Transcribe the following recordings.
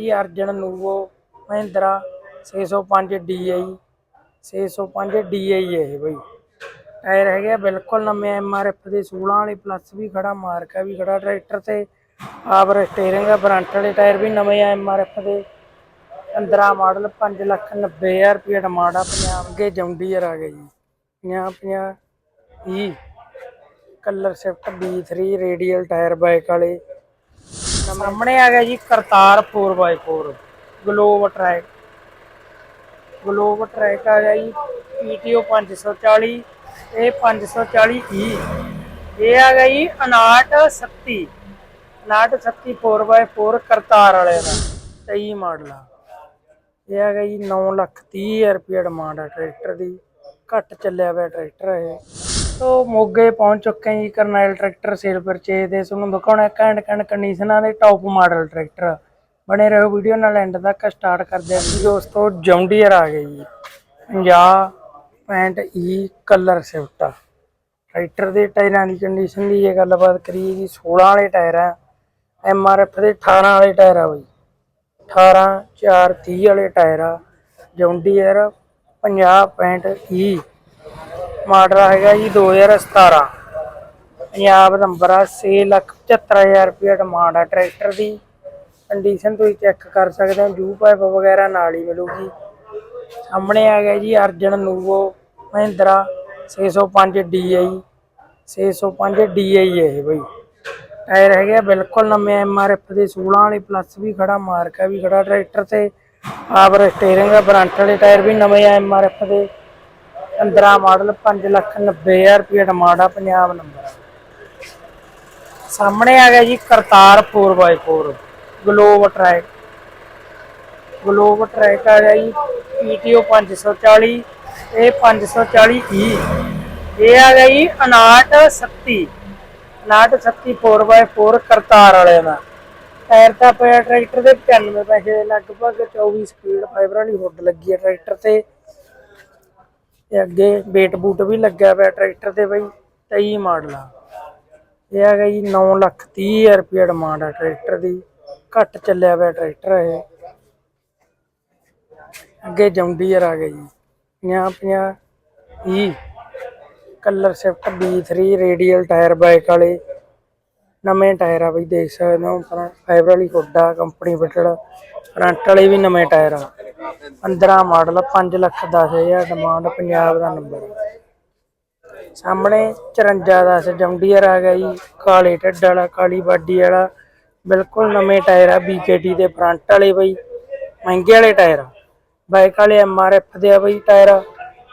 ਜੀ, Arjan, ਨੂਵੋ, Mahindra 605 DI 605 DI ਹੈ ਇਹ ਬਈ। ਟਾਇਰ ਹੈਗੇ ਆ, ਬਿਲਕੁਲ ਨਵੇਂ ਐਮਆਰਐਫ ਦੇ 16 ਵਾਲੇ, ਪਲੱਸ ਵੀ ਖੜਾ, ਮਾਰਕਾ ਵੀ ਖੜਾ, ਟਰੈਕਟਰ ਤੇ ਆਵਰ ਸਟੀਅਰਿੰਗ ਫਰੰਟ ਵਾਲੇ ਟਾਇਰ ਵੀ ਨਵੇਂ ਆ ਐਮਆਰਐਫ ਦੇ। 15 ਮਾਡਲ 5 ਲੱਖ 90 ਹਜ਼ਾਰ ਰੁਪਏ ਡਿਮਾਂਡ ਆ, ਪੰਜਾਬ ਦੇ ਜੌਂਡੀਅਰ ਆ ਗਏ ਜੀ। 50 50 E colour shift B3 radial tyre bike ਵਾਲੇ। ਸਾਹਮਣੇ ਆ ਗਿਆ ਜੀ Kartar 4x4 globe track globe track ਆ ਗਿਆ ਜੀ PTO 540 ਇਹ 540 E ਇਹ ਆ ਗਿਆ ਜੀ 5930 5930 4x4 ਕਰਤਾਰ ਵਾਲੇ ਦਾ 23 ਮਾਡਲ। ਆ ਇਹ ਹੈਗਾ ਜੀ 9 ਲੱਖ 30 ਹਜ਼ਾਰ ਰੁਪਏ ਡਿਮਾਂਡ ਆ ਟਰੈਕਟਰ ਦੀ, ਘੱਟ ਚੱਲਿਆ ਹੋਇਆ ਟਰੈਕਟਰ ਇਹ। ਤੋ ਮੋਗੇ ਪਹੁੰਚ ਚੁੱਕੇ ਹਾਂ ਜੀ ਕਰਨੈਲ ਟਰੈਕਟਰ ਸੇਲ ਪਰਚੇਜ ਦੇ ਤੁਹਾਨੂੰ ਦਿਖਾਉਣਾ ਘੈਂਟ ਘੈਂਟ ਕੰਡੀਸ਼ਨਾਂ ਦੇ ਟੌਪ ਮਾਡਲ ਟਰੈਕਟਰ। ਬਣੇ ਰਹੋ ਵੀਡੀਓ ਨਾਲ ਐਂਡ ਤੱਕ ਸਟਾਰਟ ਕਰਦੇ ਹਾਂ ਜੀ ਦੋਸਤੋ ਜੌਂਡੀਅਰ ਆ ਗਏ ਜੀ। 50 E ਕਲਰ ਸ਼ਿਫਟ ਟਰੈਕਟਰ ਦੇ ਟਾਇਰਾਂ ਦੀ ਕੰਡੀਸ਼ਨ ਦੀ ਇਹ ਗੱਲਬਾਤ ਕਰੀਏ ਜੀ 16 ਵਾਲੇ ਟਾਇਰ ਆ। ਐਮਆਰਐਫ ਦੇ 18 ਵਾਲੇ ਟਾਇਰ ਆ ਬਈ। 18 4 30 ਵਾਲੇ ਟਾਇਰ ਆ। ਜੌਂਡੀਅਰ 50 E ਮਾਡਲ ਹੈਗਾ ਜੀ 2017 ਪੰਜਾਬ ਨੰਬਰ ਆ 675000 ਰੁਪਏ ਡਿਮਾਂਡ ਆ ਟਰੈਕਟਰ ਦੀ। ਕੰਡੀਸ਼ਨ ਤੁਸੀਂ ਚੈੱਕ ਕਰ ਸਕਦੇ ਹੋ, ਜੂ ਪਾਈਪ ਵਗੈਰਾ ਨਾਲ ਹੀ ਮਿਲੂਗੀ। ਸਾਹਮਣੇ ਆ ਗਿਆ ਜੀ ਅਰਜਨ ਨੂਵੋ ਮਹਿੰਦਰਾ 605 DI 605 DI ਹੈ ਇਹ ਬਈ। ਟਾਇਰ ਹੈਗੇ ਆ ਬਿਲਕੁਲ ਨਵੇਂ ਐਮਆਰਐਫ ਦੇ 16 ਵਾਲੇ ਪਲੱਸ ਵੀ ਖੜਾ, ਮਾਰਕਾ ਵੀ ਖੜਾ ਟਰੈਕਟਰ ਤੇ। ਆਵਰ ਸਟੀਅਰਿੰਗ ਆ ਫਰੰਟ ਵਾਲੇ ਟਾਇਰ ਵੀ ਨਵੇਂ ਆ ਐਮਆਰਐਫ ਦੇ। 15 ਮਾਡਲ 5 ਲੱਖ 90 ਰੁਪਏ ਡਿਮਾਂਡ ਆ ਪੰਜਾਬ ਨੰਬਰ ਸਾਹਮਣੇ ਆ ਗਿਆ ਜੀ Kartar 4x4 globe track globe track ਆ ਗਿਆ ਜੀ PTO 540 ਇਹ 540 E ਇਹ ਆ ਗਿਆ ਜੀ 5930 5930 4x4 ਕਰਤਾਰ ਵਾਲਿਆਂ ਦਾ। ਟਾਇਰ ਤਾਂ ਪਿਆ ਟਰੈਕਟਰ ਦੇ 95 ਪੈਸੇ ਦੇ, ਲਗਭਗ 24 ਸਪੀਡ ਫਾਈਬਰ ਵਾਲੀ ਹੁੱਡ ਲੱਗੀ ਹੈ ਟਰੈਕਟਰ ਤੇ। ਤੇ ਅੱਗੇ ਵੇਟ ਬੂਟ ਵੀ ਲੱਗਿਆ ਪਿਆ ਟਰੈਕਟਰ ਤੇ ਬਈ 23 ਮਾਡਲ ਆ। ਇਹ ਹੈਗਾ ਜੀ 9 ਲੱਖ 30 ਹਜ਼ਾਰ ਰੁਪਏ ਡਿਮਾਂਡ ਆ ਟਰੈਕਟਰ ਦੀ। ਘੱਟ ਚੱਲਿਆ ਪਿਆ ਟਰੈਕਟਰ ਇਹ। ਅੱਗੇ ਜੌਂਡੀਅਰ ਆ ਗਿਆ ਜੀ। 50 50 E colour shift B3 radial tyre bike ਵਾਲੇ। ਨਵੇਂ ਟਾਇਰ ਆ ਬਈ, ਦੇਖ ਸਕਦੇ ਹੋ ਫਾਈਬਰ ਵਾਲੀ ਹੁੱਡ ਕੰਪਨੀ ਫਿਟਡ ਫਰੰਟ ਵਾਲੇ ਵੀ ਨਵੇਂ ਟਾਇਰ ਆ। 15 ਮਾਡਲ 5 ਲੱਖ 10 ਹਜ਼ਾਰ ਡਿਮਾਂਡ ਪੰਜਾਬ ਦਾ ਨੰਬਰ ਸਾਹਮਣੇ 54 ਦਾ ਜੰਡੀਅਰ ਆ ਗਿਆ ਜੀ, ਕਾਲੇ ਢੱਡ ਵਾਲਾ, ਕਾਲੀ ਬਾਡੀ ਵਾਲਾ। ਬਿਲਕੁਲ ਨਵੇਂ ਟਾਇਰ ਆ BKT ਦੇ ਫਰੰਟ ਵਾਲੇ ਬਈ, ਮਹਿੰਗੇ ਵਾਲੇ ਟਾਇਰ ਬਾਈਕ ਵਾਲੇ ਐਮਆਰਐਫ ਦੇ ਆ ਬਈ ਟਾਇਰ।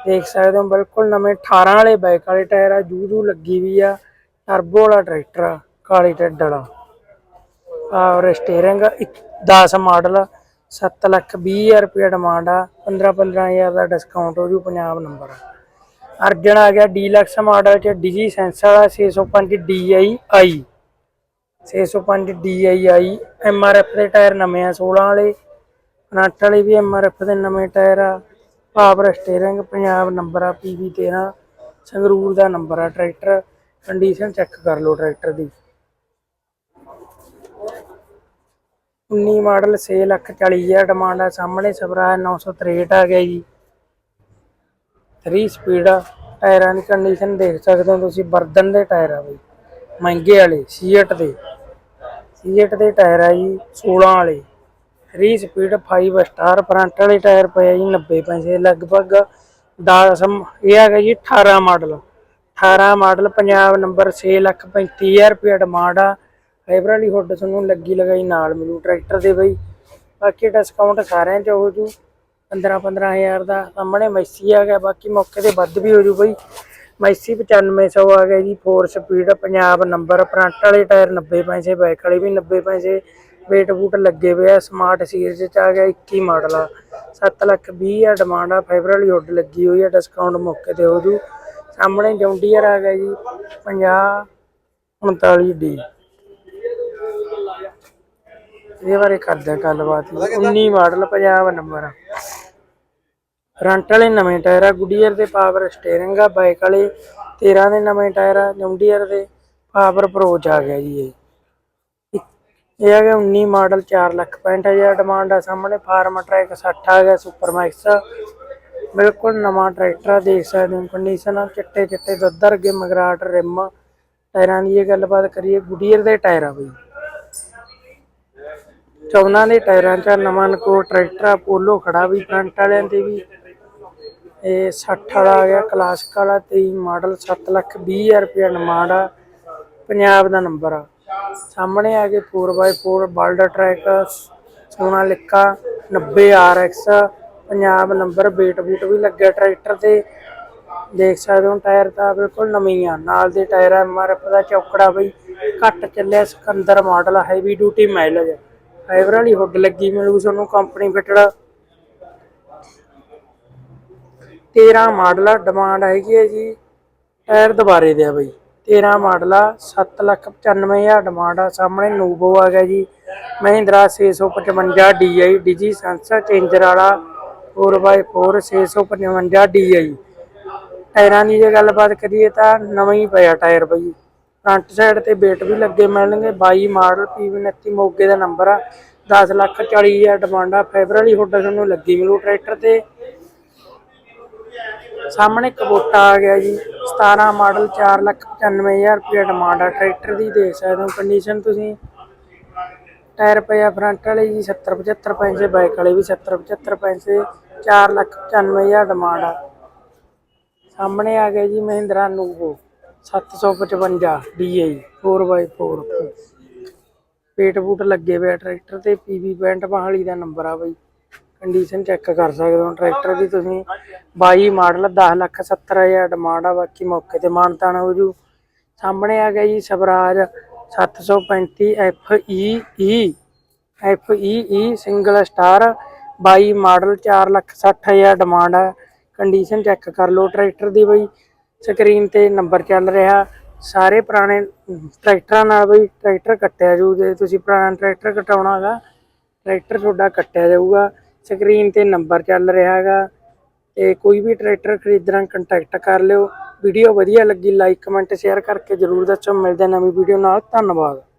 ਦੇਖ ਸਕਦੇ ਹੋ, ਬਿਲਕੁਲ ਨਵੇਂ 18 ਵਾਲੇ ਬਾਈਕ ਵਾਲੇ ਟਾਇਰ ਆ, ਜੂ ਜੂ ਲੱਗੀ ਵੀ ਆ। ਟਰਬੋ ਵਾਲਾ ਟਰੈਕਟਰ ਆ, ਕਾਲੀ ਢੱਡ ਵਾਲਾ। ਔਰ ਸਟੀਅਰਿੰਗ 10 ਮਾਡਲ 7 ਲੱਖ 20 ਹਜ਼ਾਰ ਰੁਪਏ ਡਿਮਾਂਡ ਆ 15 15000 ਦਾ ਡਿਸਕਾਊਂਟ ਹੋ ਜੂ ਪੰਜਾਬ ਨੰਬਰ ਅਰਜਨ ਆ ਗਿਆ ਡੀਲਕਸ ਮਾਡਲ ਚ ਡੀਜੀ ਸੈਂਸ ਵਾਲਾ 605 DI i 605 DI i MRF ਦੇ ਟਾਇਰ ਨਵੇਂ ਆ 16 ਵਾਲੇ। ਫਰੰਟ ਵਾਲੇ ਵੀ MRF ਦੇ ਨਵੇਂ ਟਾਇਰ ਆ। ਪਾਵਰ ਸਟੀਅਰਿੰਗ ਪੰਜਾਬ ਨੰਬਰ ਆ PV 13 ਸੰਗਰੂਰ ਦਾ ਨੰਬਰ ਆ ਟਰੈਕਟਰ ਕੰਡੀਸ਼ਨ ਚੈੱਕ ਕਰ ਲਓ ਟਰੈਕਟਰ ਦੀ। 19 ਮਾਡਲ 6 ਲੱਖ 40 ਹਜ਼ਾਰ ਡਿਮਾਂਡ ਆ। ਸਾਹਮਣੇ ਸਵਰਾ 963 ਆ ਗਿਆ ਜੀ। 3 ਸਪੀਡ ਆ। ਟਾਇਰਾਂ ਦੀ ਕੰਡੀਸ਼ਨ ਦੇਖ ਸਕਦੇ ਹੋ ਤੁਸੀਂ। ਬਰਦਨ ਦੇ ਟਾਇਰ ਆ ਬਈ। ਮਹਿੰਗੇ ਵਾਲੇ ਸੀਟ ਦੇ। ਸੀਟ ਦੇ ਟਾਇਰ ਆ ਜੀ 16 ਵਾਲੇ। 3 ਸਪੀਡ 5 ਸਟਾਰ ਫਰੰਟ ਵਾਲੇ ਟਾਇਰ ਪਏ ਆ ਜੀ 90 ਪੈਸੇ ਲਗਭਗ। 10 ਇਹ ਆ ਗਿਆ ਜੀ 18 model. 18 model Punjab number 6 lakh 35 ਹਜ਼ਾਰ ਰੁਪਏ ਡਿਮਾਂਡ ਆ। ਫਾਈਬਰ ਵਾਲੀ ਹੁੱਡ ਤੁਹਾਨੂੰ ਲੱਗੀ ਲਗਾਈ ਨਾਲ ਮਿਲੂ, ਟਰੈਕਟਰ ਦੇ ਬਈ। ਬਾਕੀ ਡਿਸਕਾਊਂਟ ਸਾਰਿਆਂ 'ਚ ਹੋ ਜੂ 15 15000 ਦਾ ਸਾਹਮਣੇ ਮੈਸੀ ਆ ਗਿਆ। ਬਾਕੀ ਮੌਕੇ ਤੇ ਵੱਧ ਵੀ ਹੋ ਜੂ ਬਈ। ਮੈਸੀ 9500 ਆ ਗਿਆ ਜੀ। 4 ਸਪੀਡ ਪੰਜਾਬ ਨੰਬਰ ਫਰੰਟ ਵਾਲੇ ਟਾਇਰ 90 ਪੈਸੇ ਬੈਕ ਵਾਲੇ ਵੀ 90 ਪੈਸੇ। ਵੇਟ ਬੂਟ ਲੱਗੇ ਹੋਏ ਆ। ਸਮਾਰਟ ਸੀਰੀਜ਼ 'ਚ ਆ ਗਿਆ 21 ਮਾਡਲ ਆ। 7 ਲੱਖ 20 ਹਜ਼ਾਰ ਡਿਮਾਂਡ ਆ। ਫਾਈਬਰ ਵਾਲੀ ਹੁੱਡ ਲੱਗੀ ਹੋਈ ਆ। ਡਿਸਕਾਊਂਟ ਮੌਕੇ ਤੇ ਹੋ ਜੂ ਸਾਹਮਣੇ ਜੌਂਡੀਅਰ ਆ ਗਿਆ ਜੀ। 50 39 ਡੀ ਇਹਦੇ ਬਾਰੇ ਕਰਦੇ ਹਾਂ ਗੱਲਬਾਤ। ਜੀ। 19 ਮਾਡਲ ਪੰਜਾਬ ਨੰਬਰ। ਫਰੰਟ ਵਾਲੇ ਨਵੇਂ ਟਾਇਰ ਆ, ਗੁਡੀਅਰ ਦੇ ਪਾਵਰ ਸਟੀਅਰਿੰਗ ਆ, ਬਾਈਕ ਵਾਲੇ 13 ਦੇ ਨਵੇਂ ਟਾਇਰ ਆ, ਜੌਂਡੀਅਰ ਦੇ ਪਾਵਰ ਅਪਰੋਚ ਆ ਗਿਆ ਜੀ ਇਹ। ਇਹ ਆ ਗਿਆ 19 ਮਾਡਲ 4 ਲੱਖ 65000 ਡਿਮਾਂਡ ਆ ਸਾਹਮਣੇ, ਫਾਰਮ ਟਰੈਕ 60 ਆ ਗਿਆ, ਸੁਪਰ ਮੈਕਸ ਬਿਲਕੁਲ ਨਵਾਂ ਟਰੈਕਟਰ ਆ, ਦੇਖ ਸਕਦੇ ਹੋ ਕੰਡੀਸ਼ਨ ਚਿੱਟੇ ਚਿੱਟੇ ਦੁੱਧ ਵਰਗੇ ਮਗਰਾਟ, ਰਿਮ। ਟਾਇਰਾਂ ਦੀ ਇਹ ਗੱਲਬਾਤ ਕਰੀਏ, ਗੁਡੀਅਰ ਦੇ ਟਾਇਰ ਆ ਬਈ। ਚੌਨਾਂ ਦੇ ਟਾਇਰਾਂ 'ਚ, ਨਵਾਂ ਨਕੋ ਟਰੈਕਟਰ ਆ, ਪੋਲੋ ਖੜਾ ਵੀ ਫਰੰਟ ਵਾਲਿਆਂ ਤੇ ਵੀ। ਇਹ 60 ਵਾਲਾ ਆ ਗਿਆ ਕਲਾਸਿਕ ਵਾਲਾ 23 ਮਾਡਲ 7 ਲੱਖ 20 ਹਜ਼ਾਰ ਰੁਪਇਆ ਡਿਮਾਂਡ ਆ, ਪੰਜਾਬ ਦਾ ਨੰਬਰ ਆ। ਸਾਹਮਣੇ ਆ ਕੇ 4x4 ਬਲਡ track Sonalika 90 RX Punjab number ਬੇਟ ਬੂਟ ਵੀ ਲੱਗਿਆ ਟਰੈਕਟਰ ਤੇ। ਦੇਖ ਸਕਦੇ ਹੋ ਟਾਇਰ ਤਾਂ ਬਿਲਕੁਲ ਨਵੇਂ ਆ, ਨਾਲ ਦੇ ਟਾਇਰ ਐਮਆਰਐਫ ਦਾ ਚੌਕੜਾ ਬਈ, ਘੱਟ ਚੱਲਿਆ, Sikander model heavy duty mileage fibre ਵਾਲੀ ਹੁੱਡ ਲੱਗੀ ਮਿਲੂ ਤੁਹਾਨੂੰ ਕੰਪਨੀ ਫਿਟਡ 13 ਮਾਡਲ ਡਿਮਾਂਡ ਹੈਗੀ ਹੈ ਜੀ। ਟਾਇਰ ਦੁਬਾਰੇ ਦੇ ਆ ਬਈ। 13 ਮਾਡਲ ਆ 795000 ਡਿਮਾਂਡ ਆ। ਸਾਹਮਣੇ ਨੂਵੋ ਆ ਗਿਆ ਜੀ। ਮਹਿੰਦਰਾ 655 DI ਡਿਜੀ ਸੈਂਸਰ ਚੇਂਜਰ ਵਾਲਾ 4x4 655 DI ਟਾਇਰਾਂ ਦੀ ਜੇ ਗੱਲਬਾਤ ਕਰੀਏ ਤਾਂ ਨਵਾਂ ਹੀ ਪਿਆ ਟਾਇਰ ਬਈ। ਫਰੰਟ ਸਾਈਡ ਤੇ ਵੇਟ ਵੀ ਲੱਗੇ ਮਿਲਣਗੇ 22 ਮਾਡਲ PV29 ਮੋਗੇ ਦਾ ਨੰਬਰ ਆ। 10 ਲੱਖ 40 ਹਜ਼ਾਰ ਡਿਮਾਂਡ ਆ। ਫੈਬਰ ਵਾਲੀ ਹੁੱਡ ਤੁਹਾਨੂੰ ਲੱਗੀ ਮਿਲੂ ਟਰੈਕਟਰ ਤੇ। ਸਾਹਮਣੇ ਕਬੋਟਾ ਆ ਗਿਆ ਜੀ। 17 ਮਾਡਲ 4 ਲੱਖ 95000 ਰੁਪਏ ਡਿਮਾਂਡ ਆ। ਟਰੈਕਟਰ ਦੀ ਦੇਖ ਸਕਦੇ ਹੋ ਕੰਡੀਸ਼ਨ ਤੁਸੀਂ। ਟਾਇਰ ਪਿਆ ਫਰੰਟ ਵਾਲੇ ਜੀ 70 75 ਪੈਸੇ ਬਾਈਕ ਵਾਲੇ ਵੀ 70 75 ਪੈਸੇ 4 ਲੱਖ 95000 ਡਿਮਾਂਡ ਆ। ਸਾਹਮਣੇ ਆ ਗਿਆ ਜੀ ਮਹਿੰਦਰਾ ਨੂਵੋ 755 DI 4x4 ਪੇਟ ਬੂਟ ਲੱਗੇ ਹੋਏ ਆ ਟਰੈਕਟਰ ਤੇ ਪੀਵੀ ਪੈਂਟ ਮਹਾਲੀ ਦਾ ਨੰਬਰ ਆ ਬਈ। ਕੰਡੀਸ਼ਨ ਚੈੱਕ ਕਰ ਸਕਦੇ ਹੋ। ਟਰੈਕਟਰ ਦੀ ਤੁਸੀਂ 22 ਮਾਡਲ 10 ਲੱਖ 70 ਹਜ਼ਾਰ ਡਿਮਾਂਡ ਆ, ਬਾਕੀ ਮੌਕੇ ਤੇ ਮਾਨਤਾਨ ਹੋ ਜੂ। ਸਾਹਮਣੇ ਆ ਗਿਆ ਜੀ Swaraj 735 FEE FEE single star. 22 model 4 lakh 60 ਹਜ਼ਾਰ ਡਿਮਾਂਡ ਆ। ਕੰਡੀਸ਼ਨ ਚੈੱਕ ਕਰ ਲਓ। ਟਰੈਕਟਰ ਦੀ ਬਈ ਸਕਰੀਨ ਤੇ ਨੰਬਰ ਚੱਲ ਰਿਹਾ। ਸਾਰੇ ਪੁਰਾਣੇ ਟਰੈਕਟਰਾਂ ਨਾਲ ਬਈ ਟਰੈਕਟਰ ਕੱਟਿਆ ਜੂ ਜੇ ਤੁਸੀਂ ਪੁਰਾਣਾ ਟਰੈਕਟਰ ਕਟਾਉਣਾ ਹੈਗਾ, ਟਰੈਕਟਰ ਤੁਹਾਡਾ ਕੱਟਿਆ ਜਾਊਗਾ। ਸਕਰੀਨ ਤੇ ਨੰਬਰ ਚੱਲ ਰਿਹਾ ਹੈਗਾ। ਤੇ ਕੋਈ ਵੀ ਟਰੈਕਟਰ ਖਰੀਦਣਾ ਕੰਟੈਕਟ ਕਰ ਲਿਓ। ਵੀਡੀਓ ਵਧੀਆ ਲੱਗੀ ਲਾਈਕ ਕਮੈਂਟ ਸ਼ੇਅਰ ਕਰਕੇ ਜਰੂਰ ਦੱਸੋ। ਮਿਲਦੇ ਨਵੀਂ ਵੀਡੀਓ ਨਾਲ। ਧੰਨਵਾਦ।